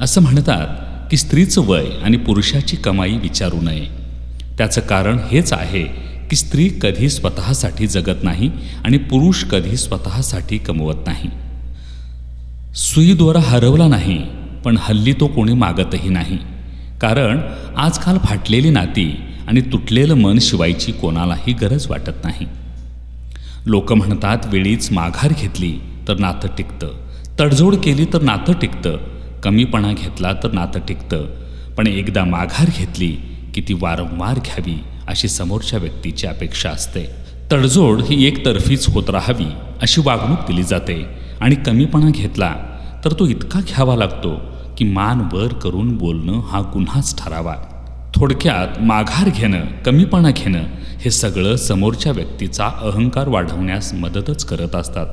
असं म्हणतात की स्त्रीचं वय आणि पुरुषाची कमाई विचारू नये. त्याचं कारण हेच आहे की स्त्री कधी स्वतःसाठी जगत नाही आणि पुरुष कधी स्वतःसाठी कमवत नाही. सुईद्वारा हरवला नाही पण हल्ली तो कोणी मागतही नाही. कारण आजकाल फाटलेली नाती आणि तुटलेलं मन शिवायची कोणालाही गरज वाटत नाही. लोक म्हणतात वेळीच माघार घेतली तर नातं टिकतं. तडजोड केली तर नातं टिकतं. कमीपणा घेतला तर नातं टिकतं. पण एकदा माघार घेतली की ती वारंवार घ्यावी अशी समोरच्या व्यक्तीची अपेक्षा असते. तडजोड ही एकतर्फीच होत राहावी अशी वागणूक दिली जाते. आणि कमीपणा घेतला तर तो इतका घ्यावा लागतो की मान वर करून बोलणं हा गुन्हाच ठरावा. थोडक्यात माघार घेणं कमीपणा घेणं हे सगळं समोरच्या व्यक्तीचा अहंकार वाढवण्यास मदतच करत असतात.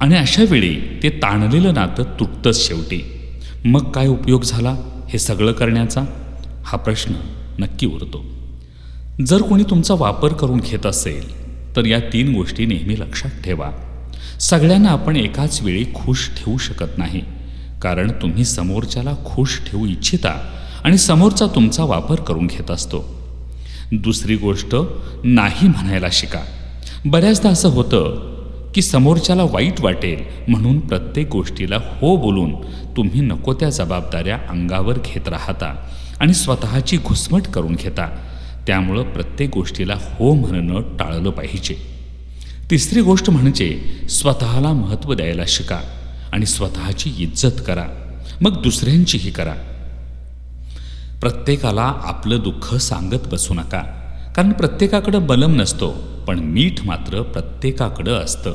आणि अशा वेळी ते ताणलेलं नातं तुटतंच शेवटी. मग काय उपयोग झाला हे सगळं करण्याचा? हा प्रश्न नक्की उरतो. जर कोणी तुमचा वापर करून घेत असेल तर या तीन गोष्टी नेहमी लक्षात ठेवा. सगळ्यांना आपण एकाच वेळी खुश ठेवू शकत नाही कारण तुम्ही समोरच्याला खुश ठेवू इच्छिता आणि समोरचा तुमचा वापर करून घेत असतो. दुसरी गोष्ट नाही म्हणायला शिका. बऱ्याचदा असं होतं की समोरच्याला वाईट वाटेल म्हणून प्रत्येक गोष्टीला हो बोलून तुम्ही नको त्या जबाबदाऱ्या अंगावर घेत राहता आणि स्वतःची घुसमट करून घेता. त्यामुळं प्रत्येक गोष्टीला हो म्हणणं टाळलं पाहिजे. तिसरी गोष्ट म्हणजे स्वतःला महत्त्व द्यायला शिका आणि स्वतःची इज्जत करा. मग दुसऱ्यांचीही करा. प्रत्येकाला आपलं दुःख सांगत बसू नका. कारण प्रत्येकाकडं बलम नसतो पण मीठ मात्र प्रत्येकाकडं असतं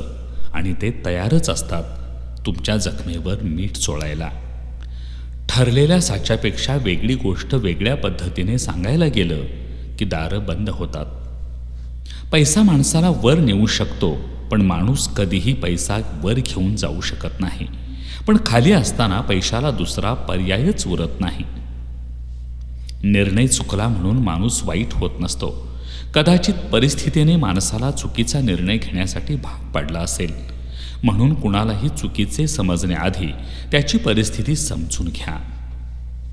आणि ते तयारच असतात तुमच्या जखमेवर मीठ चोळायला. ठरलेल्या साच्यापेक्षा वेगळी गोष्ट वेगळ्या पद्धतीने सांगायला गेलं की दारं बंद होतात. पैसा माणसाला वर नेऊ शकतो पण माणूस कधीही पैसा वर घेऊन जाऊ शकत नाही. पण खाली असताना पैशाला दुसरा पर्यायच उरत नाही. निर्णय चुकला म्हणून माणूस वाईट होत नसतो. कदाचित परिस्थितीने माणसाला चुकीचा निर्णय घेण्यासाठी भाग पाडला असेल. म्हणून कुणालाही चुकीचे समजण्याआधी त्याची परिस्थिती समजून घ्या.